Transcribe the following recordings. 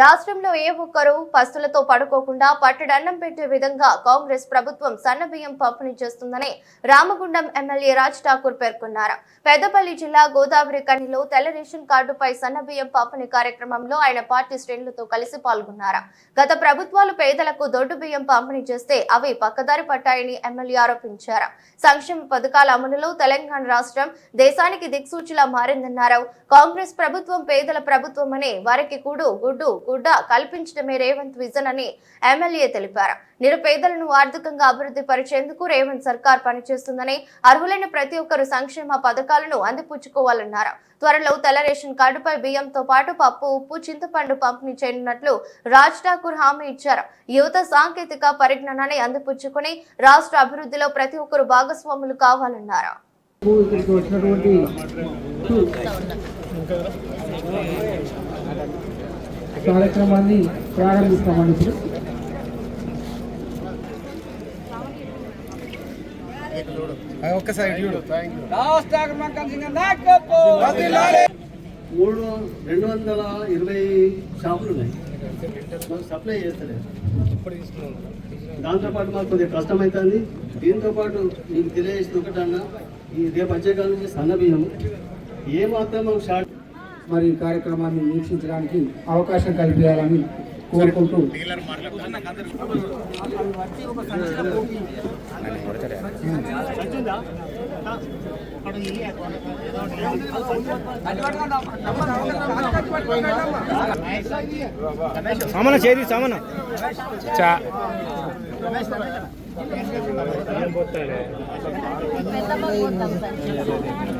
రాష్ట్రంలో ఏ ఒక్కరూ పస్తులతో పడుకోకుండా పట్టడన్నం పెట్టే విధంగా కాంగ్రెస్ ప్రభుత్వం సన్న బియ్యం పంపిణీ చేస్తుందని రామగుండం ఎమ్మెల్యే రాజ్ ఠాకూర్ పేర్కొన్నారు. పెద్దపల్లి జిల్లా గోదావరి కనిలో తెల్ల రేషన్ కార్డుపై సన్న బియ్యం పంపిణీ కార్యక్రమంలో ఆయన పార్టీ శ్రేణులతో కలిసి పాల్గొన్నారు. గత ప్రభుత్వాలు పేదలకు దొడ్డు బియ్యం పంపిణీ చేస్తే అవి పక్కదారి పట్టాయని ఎమ్మెల్యే ఆరోపించారు. సంక్షేమ పథకాల అమలులో తెలంగాణ రాష్ట్రం దేశానికి దిక్సూచిలా మారిందన్నారు. కాంగ్రెస్ ప్రభుత్వం పేదల ప్రభుత్వం అని వారికి కూడు గుడ్డు గుడ్డ కల్పించడమే రేవంత్ విజన్ అని ఎమ్మెల్యే తెలిపారు. నిరుపేదలను ఆర్థికంగా అభివృద్ధి పరిచేందుకు రేవంత్ సర్కార్ పనిచేస్తుందని అర్హులైన ప్రతి ఒక్కరు సంక్షేమ పథకాలను అందిపుచ్చుకోవాలన్నారు. త్వరలో తెల్ల రేషన్ కార్డుపై బియ్యంతో పాటు పప్పు ఉప్పు చింతపండు పంపిణీ చేయనున్నట్లు రాజ్ ఠాకూర్ హామీ ఇచ్చారు. యువత సాంకేతిక పరిజ్ఞానాన్ని అందిపుచ్చుకుని రాష్ట్ర అభివృద్ధిలో ప్రతి ఒక్కరు భాగస్వాములు కావాలన్నారు. ఇక్కడికి వచ్చినటువంటి కార్యక్రమాన్ని ప్రారంభిస్తామండి ఇప్పుడు. ఒక్కసారి మూడు రెండు వందల ఇరవై షాపులు ఉన్నాయి. సప్లై చేస్తలేదు. దాంతోపాటు మాకు కొద్దిగా కష్టమవుతుంది దీంతోపాటు మీకు తెలియజేసిన ఒకటన్నా ఈ రేపు వచ్చేకాలం నుంచి సన్న బియ్యం ఏ మాత్రం మాకు షార్ట్ మరి ఈ కార్యక్రమాన్ని వీక్షించడానికి అవకాశం కల్పించాలని కోరుకుంటూ సామన చేది సామన. ఉన్నారు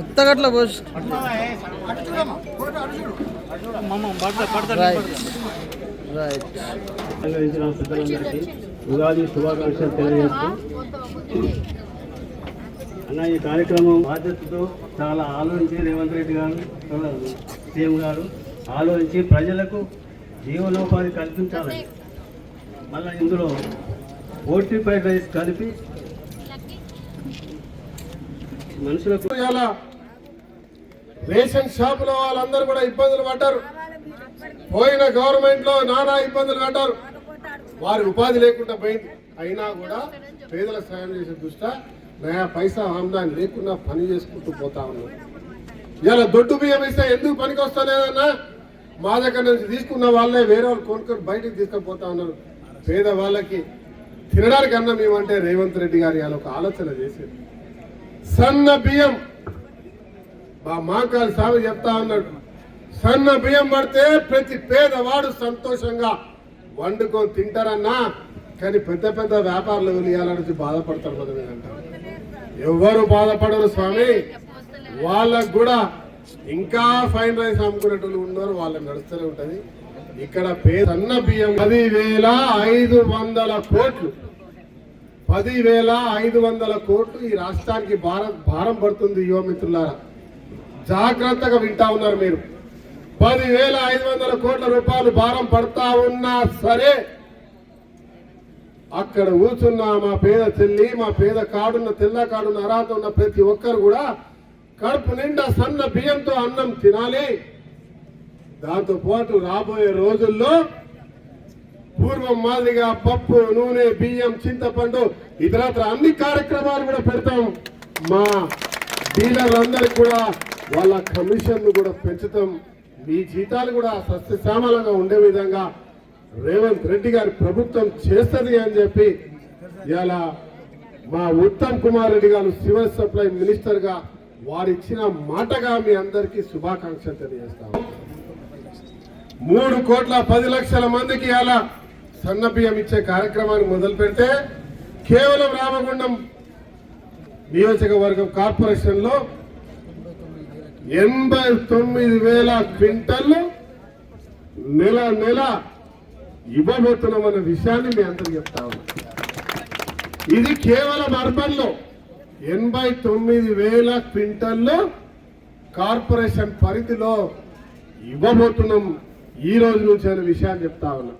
ఉత్తగట్ల ఉగాది శుభాకాంక్షలు తెలియజేస్తూ. అన్న ఈ కార్యక్రమం బాధ్యతతో చాలా ఆలోచించి రేవంత్ రెడ్డి గారు సీఎం గారు ఆలోచించి ప్రజలకు జీవనోపాధి కల్పించాలి మళ్ళీ ఇందులో ఓటిఫైడ్ రైస్ కలిపి మనుషులకు రేషన్ షాపుల వాళ్ళందరూ కూడా ఇబ్బందులు పడ్డారు. పోయిన గవర్నమెంట్లో నానా ఇబ్బందులు పడ్డారు. వారి ఉపాధి లేకుండా పోయింది. అయినా కూడా పేదల సాయం చేసే దృష్ట నయా పైసా ఆమ్దాన్ని లేకుండా పని చేసుకుంటూ పోతా ఉన్నాం ఇలా దొడ్డు బియ్యం ఇస్తే ఎందుకు పనికి వస్తలేదన్నా మా దగ్గర నుంచి తీసుకున్న వాళ్ళే వేరే వాళ్ళు కొనుక్కొని బయటకు తీసుకుపోతా ఉన్నారు. పేద వాళ్ళకి తినడానికి అన్నం ఏమంటే రేవంత్ రెడ్డి గారు ఇలా ఒక ఆలోచన చేసేది సన్న బియ్యం. మా మాకాల స్వామి చెప్తా ఉన్నాడు. సన్న బియ్యం పడితే ప్రతి పేదవాడు సంతోషంగా వండుకొని తింటారన్నా కానీ పెద్ద పెద్ద వ్యాపారులు ఇవ్వాలని బాధపడతారు కదా అంటారు. ఎవరు బాధపడరు స్వామి. వాళ్ళకు కూడా ఇంకా ఫైన్ రైస్ అమ్ముకునేటోళ్ళు ఉన్నారు వాళ్ళకి నడుస్తూనే ఉంటది. ఇక్కడ పే సన్న బియ్యం పదివేల ఐదు వందల కోట్లు. పదివేల ఐదు వందల కోట్లు ఈ రాష్ట్రానికి భారత్ భారం పడుతుంది యువ మిత్రులారా. జాగ్రత్తగా వింటా ఉన్నారు మీరు. పదివేల ఐదు వందల కోట్ల రూపాయలు భారం పడతా ఉన్నా సరే అక్కడ కూర్చున్న మా పేద చెల్లి మా పేద కాడున్న తెల్ల కాడున్న అర్హత ఉన్న ప్రతి ఒక్కరు కూడా కడుపు నిండా సన్న బియ్యంతో అన్నం తినాలి. దాంతో పాటు రాబోయే రోజుల్లో పూర్వం మాదిరిగా పప్పు నూనె బియ్యం చింతపండు ఇతరత్ర అన్ని కార్యక్రమాలు కూడా పెడతాం. మా డీలర్లందరికీ కూడా వాళ్ళ కమిషన్ కూడా పెంచుతాం. మీ జీతాలు కూడా సస్యశ్యామలంగా ఉండే విధంగా రేవంత్ రెడ్డి గారి ప్రభుత్వం చేస్తుంది అని చెప్పి ఇలా మా ఉత్తమ్ కుమార్ రెడ్డి గారు సివిల్ సప్లై మినిస్టర్గా వారిచ్చిన మాటగా మీ అందరికీ శుభాకాంక్షలు తెలియజేస్తాం. మూడు కోట్ల పది లక్షల మందికి అలా సన్న బియ్యం ఇచ్చే కార్యక్రమాన్ని మొదలు పెడితే కేవలం రామగుండం నియోజకవర్గం కార్పొరేషన్లో ఎనభై తొమ్మిది వేల క్వింటల్లు నెల నెల ఇవ్వబోతున్నామన్న విషయాన్ని మీ అందరికి చెప్తా ఇది కేవలం అర్బన్లో ఎనభై తొమ్మిది వేల క్వింటల్లో కార్పొరేషన్ పరిధిలో ఇవ్వబోతున్నాం ఈ రోజు నుంచి అనే విషయాన్ని చెప్తా ఉన్నా.